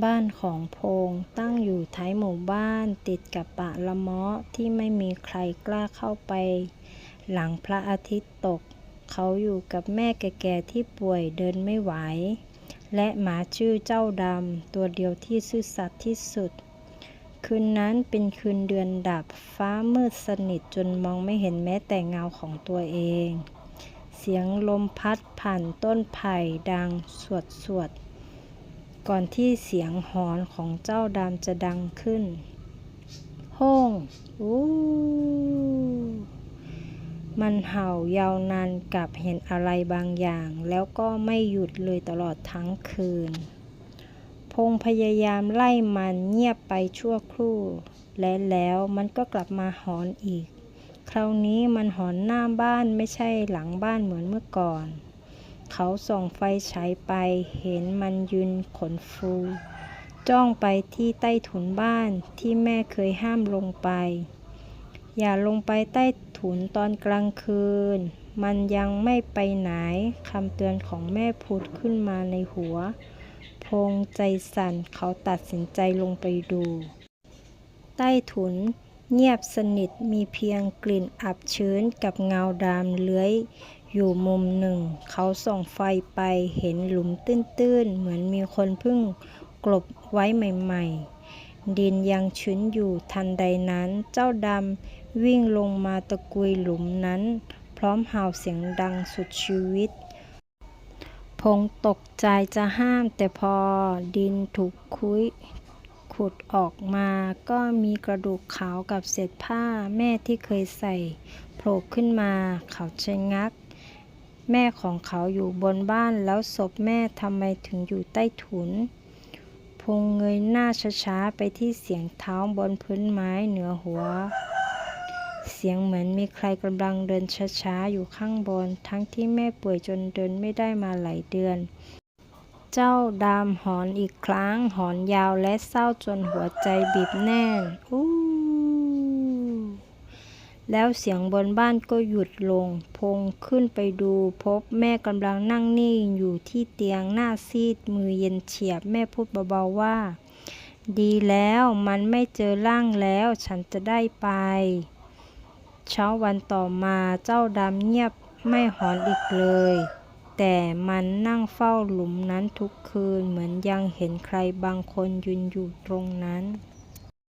บ้านของพงตั้งอยู่ท้ายหมู่บ้านติดกับป่าละเมาะที่ไม่มีใครกล้าเข้าไป หลังพระอาทิตย์ตก เขาอยู่กับแม่แก่ๆที่ป่วยเดินไม่ไหว และหมาชื่อเจ้าดำตัวเดียวที่ซื่อสัตย์ที่สุด คืนนั้นเป็นคืนเดือนดับฟ้ามืดสนิทจนมองไม่เห็นแม้แต่เงาของตัวเอง เสียงลมพัดผ่านต้นไผ่ดังสวดสวด ก่อนที่เสียงหอนของเจ้าดำจะดังขึ้นโฮ่งอู้มันเห่ายาวนานกับเห็นอะไรบางอย่าง แล้วก็ไม่หยุดเลยตลอดทั้งคืน พงพยายามไล่มันเงียบไปชั่วครู่ และแล้วมันก็กลับมาหอนอีก คราวนี้มันหอนหน้าบ้านไม่ใช่หลังบ้านเหมือนเมื่อก่อน เขาส่องไฟฉายไปเห็นมันยืนขนฟู จ้องไปที่ใต้ถุนบ้านที่แม่เคยห้ามลงไป อย่าลงไปใต้ถุนตอนกลางคืน มันยังไม่ไปไหนคำเตือนของแม่ผุดขึ้นมาในหัว พงใจสั่นเขาตัดสินใจลงไปดู ใต้ถุน เงียบสนิทมีเพียงกลิ่นอับชื้นกับเงาดำเลื้อยอยู่มุมหนึ่ง เขาส่องไฟไปเห็นหลุมตื้นๆ เหมือนมีคนเพิ่งกลบไว้ใหม่ๆ ดินยังชื้นอยู่ทันใดนั้น เจ้าดำวิ่งลงมาตะกุยหลุมนั้น พร้อมเห่าเสียงดังสุดชีวิต พงตกใจจะห้ามแต่พอดินถูกคุย ขุดออกมา ก็มีกระดูกขาวกับเศษผ้าแม่ที่เคยใส่โผล่ขึ้นมา เขาชะงัก แม่ของเขาอยู่บนบ้านแล้วศพแม่ทำไมถึงอยู่ใต้ถุน พงเงยหน้าช้าๆไปที่เสียงเท้าบนพื้นไม้เหนือหัว เสียงเหมือนมีใครกำลังเดินช้าๆอยู่ข้างบน ทั้งที่แม่ป่วยจนเดินไม่ได้มาหลายเดือน เจ้าดำหอนอีกครั้ง หอนยาวและเศร้าจนหัวใจบีบแน่นอู้แล้วเสียงบนบ้านก็หยุดลง พงขึ้นไปดูพบแม่กำลังนั่งนิ่งอยู่ที่เตียงหน้าซีดมือเย็นเฉียบแม่พูดเบาๆว่า ดีแล้วมันไม่เจอร่างแล้วฉันจะได้ไป เช้าวันต่อมาเจ้าดำเงียบไม่หอนอีกเลย แต่มันนั่งเฝ้าหลุมนั้นทุกคืนเหมือนยังเห็นใครบางคนยืนอยู่ตรงนั้น